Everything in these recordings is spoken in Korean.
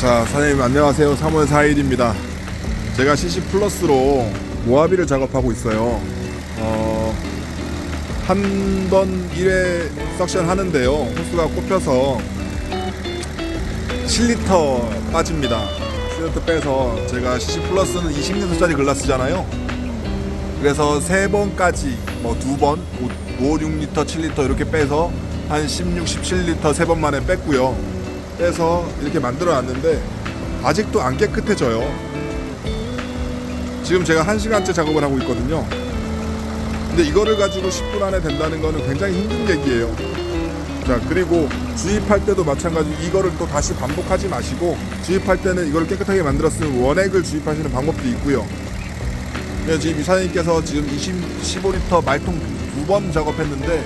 자, 사장님 안녕하세요. 3월 4일입니다. 제가 CC 플러스로 모하비를 작업하고 있어요. 어, 한 번 1회 석션 하는데요. 호스가 꼽혀서 7리터 빠집니다. 7리터 빼서 제가 CC 플러스는 20리터짜리 글라스잖아요. 그래서 세 번까지 뭐두 번, 5, 5, 6리터, 7리터 이렇게 빼서 한 16, 17리터 세번 만에 뺐고요. 빼서 이렇게 만들어 놨는데 아직도 안 깨끗해져요. 지금 제가 1시간째 작업을 하고 있거든요. 근데 이거를 가지고 10분 안에 된다는 거는 굉장히 힘든 얘기예요. 자, 그리고 주입할 때도 마찬가지로 이거를 또 다시 반복하지 마시고 주입할 때는 이걸 깨끗하게 만들었으면 원액을 주입하시는 방법도 있고요. 네, 지금 이사님께서 지금 20, 15리터 말통 두 번 작업했는데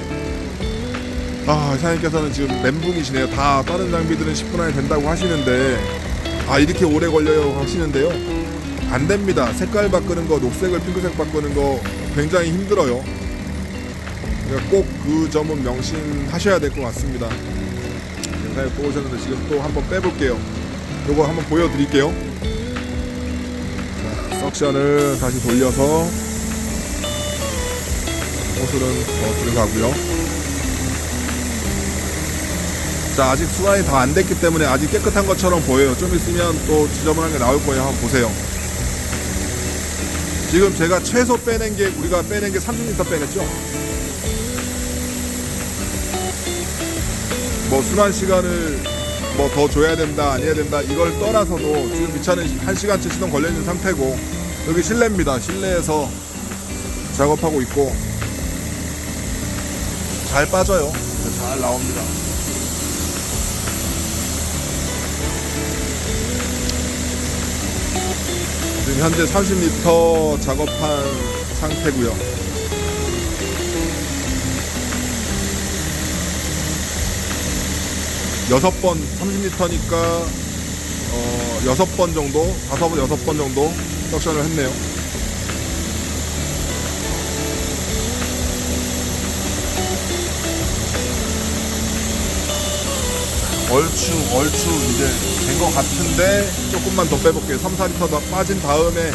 아, 이사님께서는 지금 멘붕이시네요. 다 다른 장비들은 10분 안에 된다고 하시는데 아 이렇게 오래 걸려요 하시는데요. 안 됩니다. 색깔 바꾸는 거, 녹색을 핑크색 바꾸는 거 굉장히 힘들어요. 그러니까 꼭 그 점은 명심하셔야 될 것 같습니다. 영상에 또 오셨는데 지금 또 한번 빼볼게요. 요거 한번 보여드릴게요. 자, 석션을 다시 돌려서 호슬은 더 들어가고요. 자 아직 수완이 다 안 됐기 때문에 아직 깨끗한 것처럼 보여요. 좀 있으면 또 지저분한 게 나올 거예요. 한번 보세요. 지금 제가 최소 빼낸 게 우리가 빼낸 게 30리터 빼냈죠? 뭐 순환 시간을 뭐 더 줘야 된다 아니야 된다 이걸 떠나서도 지금 이 차는 1시간째 시동 걸려 있는 상태고 여기 실내입니다. 실내에서 작업하고 있고 잘 빠져요. 잘 나옵니다 현재 30리터 작업한 상태고요. 여섯 번 30리터니까 어 여섯 번 정도, 다섯 번 여섯 번 정도 석션을 했네요. 얼추 얼추 이제 된 것 같은데 조금만 더 빼볼게요. 3, 4리터 더 빠진 다음에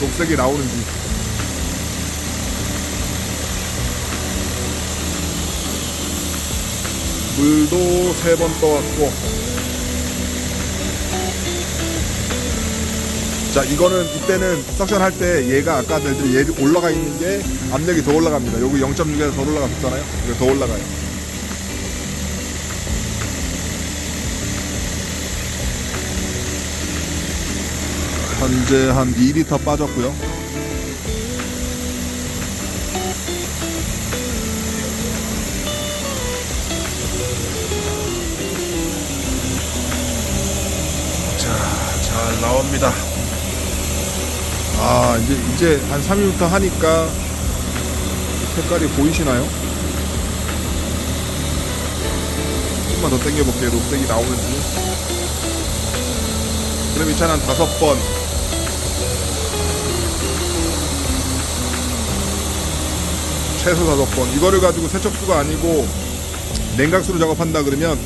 녹색이 나오는지. 물도 세 번 떠왔고. 자 이거는 이때는 석션 할 때 얘가 아까 얘 올라가 있는 게 압력이 더 올라갑니다. 여기 0.6에서 더 올라갔었잖아요. 이거 더 올라가요 현재 한 2리터 빠졌고요. 자, 잘 나옵니다. 아, 이제 이제 한 3일부터 하니까 색깔이 보이시나요? 조금만 더 당겨볼게요. 녹색이 나오는지. 그럼 이 차는 한 다섯 번 최소 다섯 번. 이거를 가지고 세척수가 아니고 냉각수로 작업한다 그러면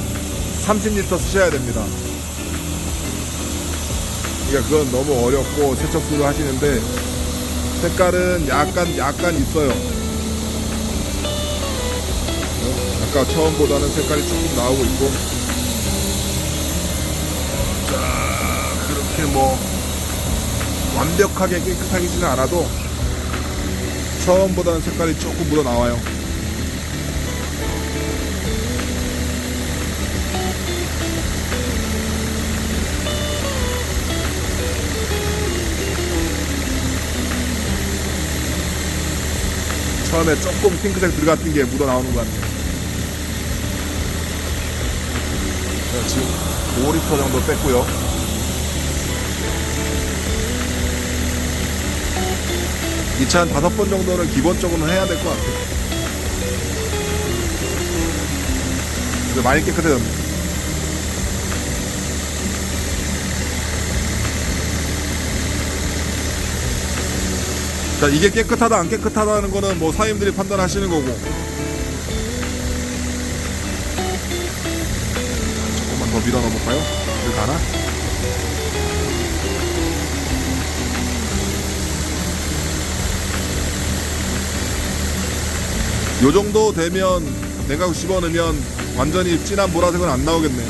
30리터 쓰셔야 됩니다. 그러니까 그건 너무 어렵고 세척수로 하시는데 색깔은 약간 약간 있어요. 아까 처음보다는 색깔이 조금 나오고 있고. 자 그렇게 뭐 완벽하게 깨끗하지는 않아도 처음보다는 색깔이 조금 묻어 나와요. 처음에 조금 핑크색 들어갔던 게 묻어 나오는 것 같네요. 자, 지금 5리터 정도 뺐고요. 이차한 다섯 번 정도는 기본적으로 해야 될 것 같아요. 많이 깨끗해졌네. 자, 이게 깨끗하다, 안 깨끗하다는 거는 뭐 사장님들이 판단하시는 거고. 조금만 더더 밀어 넣어 볼까요? 그 가나? 요 정도 되면 냉각 집어넣으면 완전히 진한 보라색은 안 나오겠네.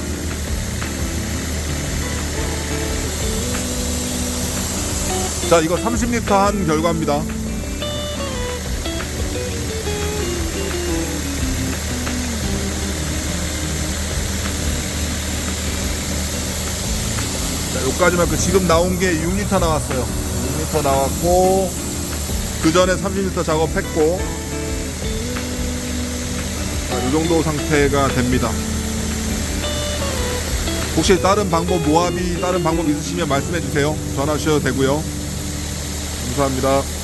자, 이거 30리터 한 결과입니다. 자, 여기까지만 그 지금 나온 게 6리터 나왔어요. 6리터 나왔고 그 전에 30리터 작업했고 자, 이 정도 상태가 됩니다. 혹시 다른 방법 모압이 다른 방법 있으시면 말씀해 주세요. 전화 주셔도 되고요. 감사합니다.